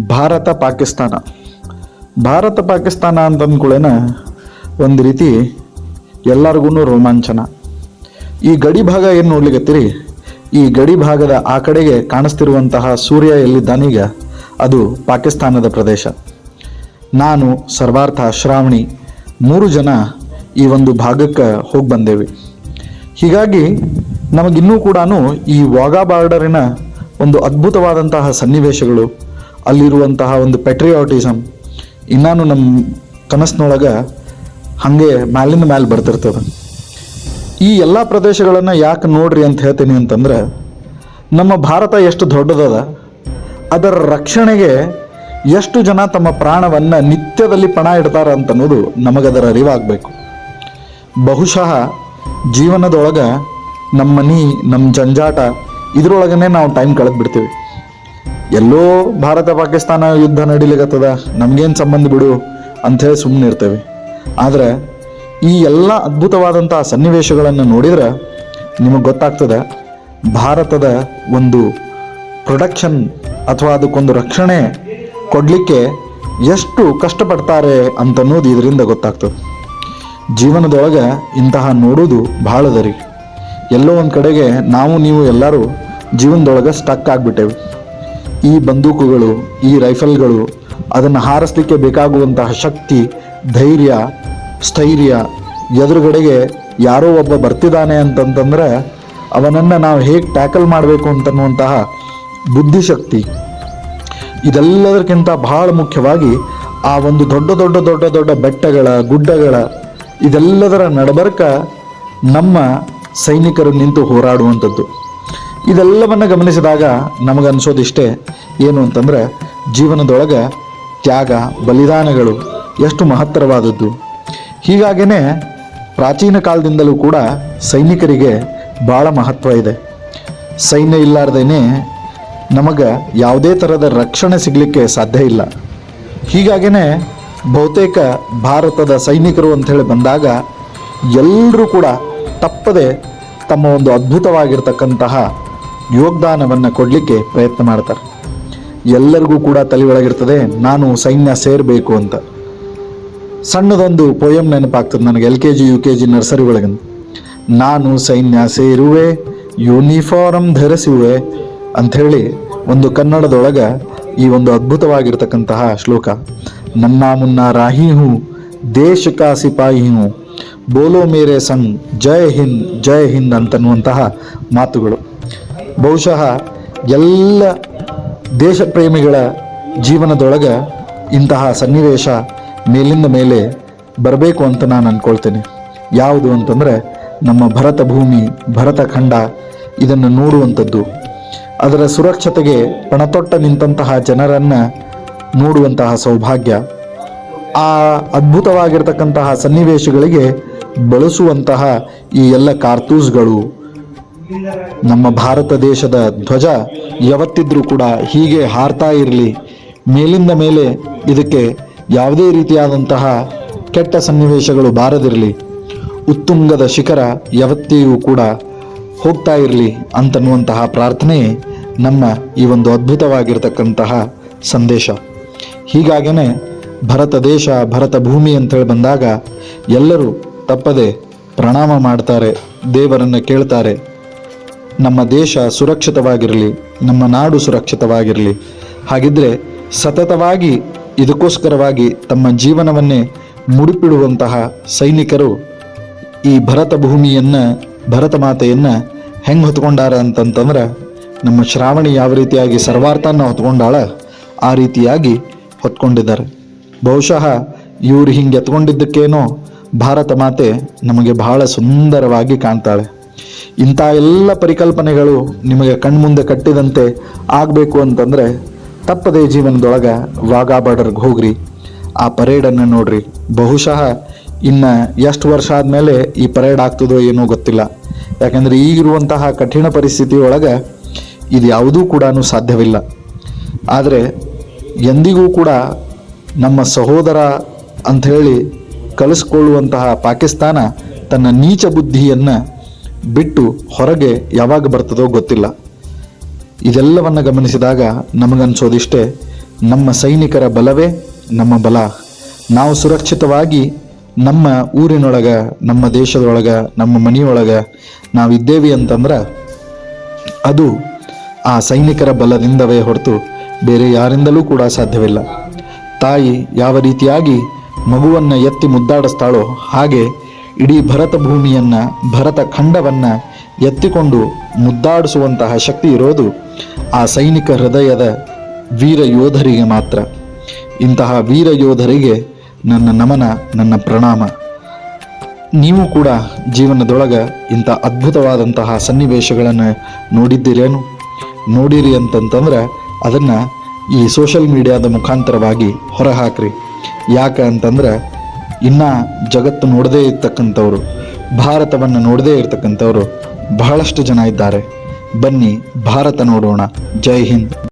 ಭಾರತ ಪಾಕಿಸ್ತಾನ. ಭಾರತ ಪಾಕಿಸ್ತಾನ ಅಂತ ಅಂದ್ಕೊಳ್ಳೇನ ಒಂದು ರೀತಿ ಎಲ್ಲರಿಗೂ ರೋಮಾಂಚನ. ಈ ಗಡಿ ಭಾಗ ಏನು ನೋಡ್ಲಿಕತ್ತೀರಿ ಈ ಗಡಿ ಭಾಗದ ಆ ಕಡೆಗೆ ಕಾಣಿಸ್ತಿರುವಂತಹ ಸೂರ್ಯ ಎಲ್ಲಿದ್ದಾನೀಗ ಅದು ಪಾಕಿಸ್ತಾನದ ಪ್ರದೇಶ. ನಾನು ಸರ್ವಾರ್ಥ ಶ್ರಾವಣಿ ಮೂರು ಜನ ಈ ಒಂದು ಭಾಗಕ್ಕೆ ಹೋಗಿ ಬಂದೇವಿ. ಹೀಗಾಗಿ ನಮಗಿನ್ನೂ ಕೂಡ ಈ ವಾಗಾ ಬಾರ್ಡರಿನ ಒಂದು ಅದ್ಭುತವಾದಂತಹ ಸನ್ನಿವೇಶಗಳು ಅಲ್ಲಿರುವಂತಹ ಒಂದು ಪೆಟ್ರಿಯಾಟಿಸಮ್ ಇನ್ನೂ ನಮ್ಮ ಕನಸಿನೊಳಗೆ ಹಾಗೆ ಮ್ಯಾಲಿಂದ ಮ್ಯಾಲೆ ಬರ್ತಿರ್ತದೆ. ಈ ಎಲ್ಲ ಪ್ರದೇಶಗಳನ್ನು ಯಾಕೆ ನೋಡ್ರಿ ಅಂತ ಹೇಳ್ತೀನಿ ಅಂತಂದ್ರೆ, ನಮ್ಮ ಭಾರತ ಎಷ್ಟು ದೊಡ್ಡದದ, ಅದರ ರಕ್ಷಣೆಗೆ ಎಷ್ಟು ಜನ ತಮ್ಮ ಪ್ರಾಣವನ್ನು ನಿತ್ಯದಲ್ಲಿ ಪಣ ಇಡ್ತಾರೆ ಅಂತನ್ನೋದು ನಮಗದರ ಅರಿವಾಗಬೇಕು. ಬಹುಶಃ ಜೀವನದೊಳಗೆ ನಮ್ಮ ಮನೆ ನಮ್ಮ ಜಂಜಾಟ ಇದರೊಳಗನೆ ನಾವು ಟೈಮ್ ಕಳೆದು ಬಿಡ್ತೀವಿ ಎಲ್ಲೋ ಭಾರತ ಪಾಕಿಸ್ತಾನ ಯುದ್ಧ ನಡೀಲಿಕ್ಕತ್ತದ ನಮ್ಗೇನು ಸಂಬಂಧ ಬಿಡು ಅಂಥೇಳಿ ಸುಮ್ಮನೆ ಇರ್ತೇವೆ. ಆದರೆ ಈ ಎಲ್ಲ ಅದ್ಭುತವಾದಂಥ ಸನ್ನಿವೇಶಗಳನ್ನು ನೋಡಿದ್ರೆ ನಿಮಗೆ ಗೊತ್ತಾಗ್ತದೆ, ಭಾರತದ ಒಂದು ಪ್ರೊಡಕ್ಷನ್ ಅಥವಾ ಅದಕ್ಕೊಂದು ರಕ್ಷಣೆ ಕೊಡಲಿಕ್ಕೆ ಎಷ್ಟು ಕಷ್ಟಪಡ್ತಾರೆ ಅಂತನ್ನೋದು ಇದರಿಂದ ಗೊತ್ತಾಗ್ತದೆ. ಜೀವನದೊಳಗೆ ಇಂತಹ ನೋಡೋದು ಭಾಳ ದರಿ ಎಲ್ಲೋ ಒಂದು ಕಡೆಗೆ ನಾವು, ನೀವು ಎಲ್ಲರೂ ಜೀವನದೊಳಗೆ ಸ್ಟಕ್ ಆಗಿಬಿಟ್ಟೇವೆ. ಈ ಬಂದೂಕುಗಳು, ಈ ರೈಫಲ್ಗಳು ಅದನ್ನು ಹಾರಿಸ್ಲಿಕ್ಕೆ ಬೇಕಾಗುವಂತಹ ಶಕ್ತಿ, ಧೈರ್ಯ, ಸ್ಥೈರ್ಯ ಎದುರುಗಡೆಗೆ ಯಾರೋ ಒಬ್ಬ ಬರ್ತಿದ್ದಾನೆ ಅಂತಂತಂದ್ರೆ ಅವನನ್ನು ನಾವು ಹೇಗೆ ಟ್ಯಾಕಲ್ ಮಾಡಬೇಕು ಅಂತನ್ನುವಂತಹ ಬುದ್ಧಿಶಕ್ತಿ. ಇದೆಲ್ಲದಕ್ಕಿಂತ ಬಹಳ ಮುಖ್ಯವಾಗಿ ಆ ಒಂದು ದೊಡ್ಡ ದೊಡ್ಡ ದೊಡ್ಡ ದೊಡ್ಡ ಬೆಟ್ಟಗಳ, ಗುಡ್ಡಗಳ ಇದೆಲ್ಲದರ ನಡಬರ್ಕ ನಮ್ಮ ಸೈನಿಕರು ನಿಂತು ಹೋರಾಡುವಂಥದ್ದು. ಇದೆಲ್ಲವನ್ನು ಗಮನಿಸಿದಾಗ ನಮಗನ್ಸೋದಿಷ್ಟೇ ಏನು ಅಂತಂದ್ರೆ ಜೀವನದೊಳಗೆ ತ್ಯಾಗ, ಬಲಿದಾನಗಳು ಎಷ್ಟು ಮಹತ್ತರವಾದದ್ದು. ಹೀಗಾಗೇನೇ ಪ್ರಾಚೀನ ಕಾಲದಿಂದಲೂ ಕೂಡ ಸೈನಿಕರಿಗೆ ಭಾಳ ಮಹತ್ವ ಇದೆ. ಸೈನ್ಯ ಇಲ್ಲಾರ್ದೇ ನಮಗೆ ಯಾವುದೇ ಥರದ ರಕ್ಷಣೆ ಸಿಗಲಿಕ್ಕೆ ಸಾಧ್ಯ ಇಲ್ಲ. ಹೀಗಾಗೇ ಬಹುತೇಕ ಭಾರತದ ಸೈನಿಕರು ಅಂಥೇಳಿ ಬಂದಾಗ ಎಲ್ಲರೂ ಕೂಡ ತಪ್ಪದೆ ತಮ್ಮ ಒಂದು ಅದ್ಭುತವಾಗಿರ್ತಕ್ಕಂತಹ ಯೋಗದಾನವನ್ನು ಕೊಡಲಿಕ್ಕೆ ಪ್ರಯತ್ನ ಮಾಡ್ತಾರೆ. ಎಲ್ಲರಿಗೂ ಕೂಡ ತಲೆ ಒಳಗಿರ್ತದೆ, ನಾನು ಸೈನ್ಯ ಸೇರಬೇಕು ಅಂತ. ಸಣ್ಣದೊಂದು ಪೊಯಮ್ ನೆನಪಾಗ್ತದೆ ನನಗೆ, L K G, U K G nursery ಒಳಗಿಂದ. ನಾನು ಸೈನ್ಯ ಸೇರುವೆ ಯೂನಿಫಾರ್ಮ್ ಧರಿಸುವೆ ಅಂಥೇಳಿ ಒಂದು ಕನ್ನಡದೊಳಗೆ ಈ ಒಂದು ಅದ್ಭುತವಾಗಿರ್ತಕ್ಕಂತಹ ಶ್ಲೋಕ. ನನ್ನ ಮುನ್ನ ರಾಹಿ ಹೂ, ದೇಶ ಕಾ ಸಿಪಾಯಿ ಹೂ, ಬೋಲೋ ಮೇರೆ ಸಂಗ್ ಜೈ ಹಿಂದ್ ಜೈ ಹಿಂದ್ ಅಂತನ್ನುವಂತಹ ಮಾತುಗಳು. ಬಹುಶಃ ಎಲ್ಲ ದೇಶ ಪ್ರೇಮಿಗಳ ಜೀವನದೊಳಗೆ ಇಂತಹ ಸನ್ನಿವೇಶ ಮೇಲಿಂದ ಮೇಲೆ ಬರಬೇಕು ಅಂತ ನಾನು ಅಂದ್ಕೊಳ್ತೇನೆ ಯಾವುದು ಅಂತಂದರೆ ನಮ್ಮ ಭರತ ಭೂಮಿ, ಭರತ ಖಂಡ ಇದನ್ನು ನೋಡುವಂಥದ್ದು. ಅದರ ಸುರಕ್ಷತೆಗೆ ಪಣತೊಟ್ಟ ನಿಂತಹ ಜನರನ್ನು ನೋಡುವಂತಹ ಸೌಭಾಗ್ಯ. ಆ ಅದ್ಭುತವಾಗಿರ್ತಕ್ಕಂತಹ ಸನ್ನಿವೇಶಗಳಿಗೆ ಬಳಸುವಂತಹ ಈ ಎಲ್ಲ ಕಾರ್ತೂಸ್ಗಳು ನಮ್ಮ ಭಾರತ ದೇಶದ ಧ್ವಜ ಯಾವತ್ತಿದ್ರೂ ಕೂಡ ಹೀಗೆ ಹಾರ್ತಾ ಇರಲಿ. ಮೇಲಿಂದ ಮೇಲೆ ಇದಕ್ಕೆ ಯಾವುದೇ ರೀತಿಯಾದಂತಹ ಕೆಟ್ಟ ಸನ್ನಿವೇಶಗಳು ಬಾರದಿರಲಿ. ಉತ್ತುಂಗದ ಶಿಖರ ಯಾವತ್ತಿಯೂ ಕೂಡ ಹೋಗ್ತಾ ಇರಲಿ ಅಂತನ್ನುವಂತಹ ಪ್ರಾರ್ಥನೆ ನಮ್ಮ ಈ ಒಂದು ಅದ್ಭುತವಾಗಿರ್ತಕ್ಕಂತಹ ಸಂದೇಶ. ಹೀಗಾಗೇ ಭರತ ದೇಶ, ಭರತ ಭೂಮಿ ಅಂತೇಳಿ ಬಂದಾಗ ಎಲ್ಲರೂ ತಪ್ಪದೆ ಪ್ರಣಾಮ ಮಾಡ್ತಾರೆ, ದೇವರನ್ನು ಕೇಳ್ತಾರೆ. ನಮ್ಮ ದೇಶ ಸುರಕ್ಷಿತವಾಗಿರಲಿ, ನಮ್ಮ ನಾಡು ಸುರಕ್ಷಿತವಾಗಿರಲಿ. ಹಾಗಿದ್ರೆ ಸತತವಾಗಿ ಇದಕ್ಕೋಸ್ಕರವಾಗಿ ತಮ್ಮ ಜೀವನವನ್ನೇ ಮುಡುಪಿಡುವಂತಹ ಸೈನಿಕರು ಈ ಭರತ ಭೂಮಿಯನ್ನು, ಭರತ ಮಾತೆಯನ್ನು ಹೆಂಗೆ ಹೊತ್ಕೊಂಡಾರ ಅಂತಂತಂದ್ರೆ, ನಮ್ಮ ಶ್ರಾವಣಿ ಯಾವ ರೀತಿಯಾಗಿ ಸರ್ವಾರ್ಥನ ಹೊತ್ಕೊಂಡಾಳ, ಆ ರೀತಿಯಾಗಿ ಹೊತ್ಕೊಂಡಿದ್ದಾರೆ. ಬಹುಶಃ ಇವರು ಹಿಂಗೆ ಎತ್ಕೊಂಡಿದ್ದಕ್ಕೇನೋ ಭಾರತ ಮಾತೆ ನಮಗೆ ಬಹಳ ಸುಂದರವಾಗಿ ಕಾಣ್ತಾಳೆ. ಇಂಥ ಎಲ್ಲ ಪರಿಕಲ್ಪನೆಗಳು ನಿಮಗೆ ಕಣ್ಮುಂದೆ ಕಟ್ಟಿದಂತೆ ಆಗಬೇಕು ಅಂತಂದರೆ ತಪ್ಪದೇ ಜೀವನದೊಳಗೆ ವಾಘಾ ಬಾರ್ಡರ್ಗೆ ಹೋಗ್ರಿ. ಆ ಪರೇಡನ್ನು ನೋಡ್ರಿ. ಬಹುಶಃ ಇನ್ನು ಎಷ್ಟು ವರ್ಷ ಆದಮೇಲೆ ಈ ಪರೇಡ್ ಆಗ್ತದೋ ಏನೋ ಗೊತ್ತಿಲ್ಲ. ಯಾಕಂದರೆ ಈಗಿರುವಂತಹ ಕಠಿಣ ಪರಿಸ್ಥಿತಿ ಒಳಗೆ ಇದು ಯಾವುದೂ ಕೂಡ ಸಾಧ್ಯವಿಲ್ಲ. ಆದರೆ ಎಂದಿಗೂ ಕೂಡ ನಮ್ಮ ಸಹೋದರ ಅಂಥೇಳಿ ಕಲಿಸ್ಕೊಳ್ಳುವಂತಹ ಪಾಕಿಸ್ತಾನ ತನ್ನ ನೀಚ ಬುದ್ಧಿಯನ್ನು ಬಿಟ್ಟು ಹೊರಗೆ ಯಾವಾಗ ಬರ್ತದೋ ಗೊತ್ತಿಲ್ಲ. ಇದೆಲ್ಲವನ್ನು ಗಮನಿಸಿದಾಗ ನಮಗನ್ಸೋದಿಷ್ಟೇ, ನಮ್ಮ ಸೈನಿಕರ ಬಲವೇ ನಮ್ಮ ಬಲ. ನಾವು ಸುರಕ್ಷಿತವಾಗಿ ನಮ್ಮ ಊರಿನೊಳಗೆ, ನಮ್ಮ ದೇಶದೊಳಗೆ, ನಮ್ಮ ಮನೆಯೊಳಗ ನಾವಿದ್ದೇವೆ ಅಂತಂದ್ರೆ ಅದು ಆ ಸೈನಿಕರ ಬಲದಿಂದವೇ ಹೊರತು ಬೇರೆ ಯಾರಿಂದಲೂ ಕೂಡ ಸಾಧ್ಯವಿಲ್ಲ. ತಾಯಿ ಯಾವ ರೀತಿಯಾಗಿ ಮಗುವನ್ನು ಎತ್ತಿ ಮುದ್ದಾಡಿಸ್ತಾಳೋ ಹಾಗೆ ಇಡೀ ಭರತ ಭೂಮಿಯನ್ನು, ಭರತ ಖಂಡವನ್ನು ಎತ್ತಿಕೊಂಡು ಮುದ್ದಾಡಿಸುವಂತಹ ಶಕ್ತಿ ಇರೋದು ಆ ಸೈನಿಕ ಹೃದಯದ ವೀರ ಯೋಧರಿಗೆ ಮಾತ್ರ. ಇಂತಹ ವೀರ ಯೋಧರಿಗೆ ನನ್ನ ನಮನ, ನನ್ನ ಪ್ರಣಾಮ. ನೀವು ಕೂಡ ಜೀವನದೊಳಗೆ ಇಂಥ ಅದ್ಭುತವಾದಂತಹ ಸನ್ನಿವೇಶಗಳನ್ನು ನೋಡಿದ್ದೀರೇನು? ನೋಡಿರಿ ಅಂತಂತಂದ್ರೆ ಅದನ್ನು ಈ ಸೋಷಲ್ ಮೀಡಿಯಾದ ಮುಖಾಂತರವಾಗಿ ಹೊರಹಾಕ್ರಿ. ಯಾಕೆ ಅಂತಂದ್ರೆ ಇನ್ನು ಜಗತ್ತು ನೋಡದೇ ಇರ್ತಕ್ಕಂಥವ್ರು, ಭಾರತವನ್ನು ನೋಡದೇ ಇರ್ತಕ್ಕಂಥವ್ರು ಬಹಳಷ್ಟು ಜನ ಇದ್ದಾರೆ. ಬನ್ನಿ, ಭಾರತ ನೋಡೋಣ. ಜೈ ಹಿಂದ್.